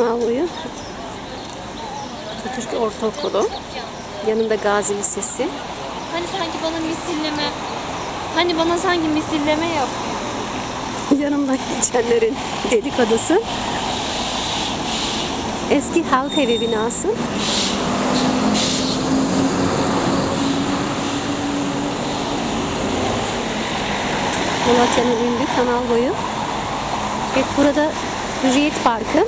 boyu. Atatürk Ortaokulu. Yanında Gazi Lisesi. Hani sanki bana misilleme, hani bana sanki misilleme yap. Yanımda geçenlerin dedikodusu. Eski halk evi binası. Malatya'nın ünlü kanal boyu. Evet burada Hürriyet Parkı.